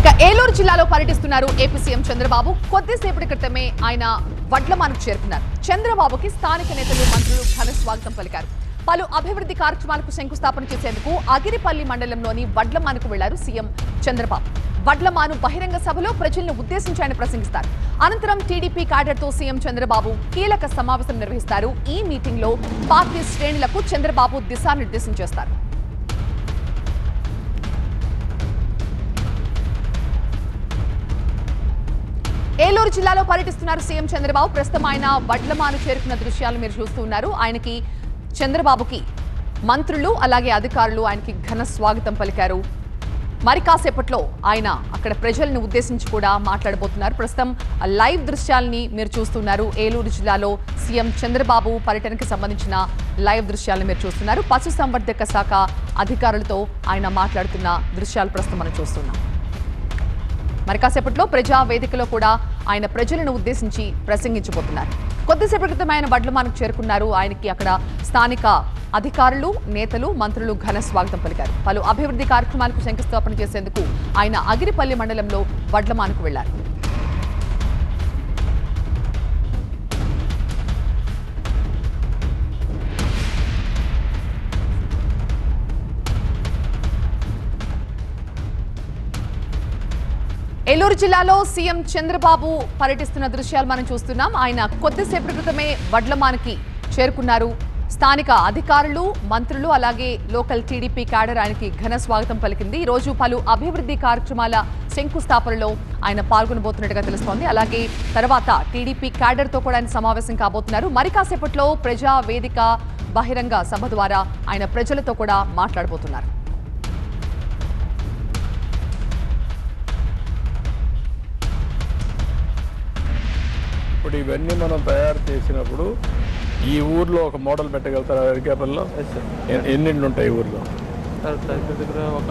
ఇక ఏలూరు జిల్లాలో పర్యటిస్తున్నారు ఏపీ సీఎం చంద్రబాబు. కొద్దిసేపటి క్రితమే ఆయన వడ్లమానుకు చేరుకున్నారు. చంద్రబాబుకి స్థానిక నేతలు మంత్రులు ఘన స్వాగతం పలికారు. పలు అభివృద్ధి కార్యక్రమాలకు శంకుస్థాపన చేసేందుకు అగిరిపల్లి మండలంలోని వడ్లమానుకు వెళ్ళారు సీఎం చంద్రబాబు. వడ్లమాను బహిరంగ సభలో ప్రజలను ఉద్దేశించి ఆయన ప్రసంగిస్తారు. అనంతరం టీడీపీ క్యాడర్తో సీఎం చంద్రబాబు కీలక సమావేశం నిర్వహిస్తారు. ఈ మీటింగ్లో పార్టీ శ్రేణులకు చంద్రబాబు దిశానిర్దేశం చేస్తారు. ఏలూరు జిల్లాలో పర్యటిస్తున్నారు సీఎం చంద్రబాబు. ప్రస్తుతం ఆయన వడ్లమాను చేరుకున్న దృశ్యాలు మీరు చూస్తూ ఉన్నారు. ఆయనకి చంద్రబాబుకి మంత్రులు అలాగే అధికారులు ఆయనకి ఘన స్వాగతం పలికారు. మరి కాసేపట్లో ఆయన అక్కడ ప్రజలను ఉద్దేశించి కూడా మాట్లాడబోతున్నారు. ప్రస్తుతం ఆ లైవ్ దృశ్యాలని మీరు చూస్తున్నారు ఏలూరు జిల్లాలో సీఎం చంద్రబాబు పర్యటనకు సంబంధించిన లైవ్ దృశ్యాలను మీరు చూస్తున్నారు. పశుసంవర్ధక శాఖ అధికారులతో ఆయన మాట్లాడుతున్న దృశ్యాలు ప్రస్తుతం మనం చూస్తున్నాం. మరి కాసేపట్లో ప్రజా వేదికలో కూడా ఆయన ప్రజలను ఉద్దేశించి ప్రసంగించబోతున్నారు. కొద్దిసేపటి క్రితం ఆయన బడ్లమానకు చేరుకున్నారు. ఆయనకి అక్కడ స్థానిక అధికారులు నేతలు మంత్రులు ఘన స్వాగతం పలికారు. పలు అభివృద్ధి కార్యక్రమాలకు శంకుస్థాపన చేసేందుకు ఆయన అగిరిపల్లి మండలంలో వడ్లమానకు వెళ్ళారు. ఏలూరు జిల్లాలో సీఎం చంద్రబాబు పర్యటిస్తున్న దృశ్యాలు మనం చూస్తున్నాం. ఆయన కొద్దిసేపటి క్రితమే వడ్లమానికి చేరుకున్నారు. స్థానిక అధికారులు మంత్రులు అలాగే లోకల్ టీడీపీ క్యాడర్ ఆయనకి ఘన స్వాగతం పలికింది. ఈరోజు రోజు పలు అభివృద్ధి కార్యక్రమాల శంకుస్థాపనలో ఆయన పాల్గొనబోతున్నట్టుగా తెలుస్తోంది. అలాగే తర్వాత టీడీపీ క్యాడర్తో కూడా ఆయన సమావేశం కాబోతున్నారు. మరి కాసేపట్లో ప్రజా వేదిక బహిరంగ సభ ద్వారా ఆయన ప్రజలతో కూడా మాట్లాడబోతున్నారు. ఇప్పుడు ఇవన్నీ మనం తయారు చేసినప్పుడు ఈ ఊర్లో ఒక మోడల్ పెట్టగలుగుతారు అరికాపల్లిలో ఎన్నింటి ఉంటాయి ఊర్లో? దగ్గర ఒక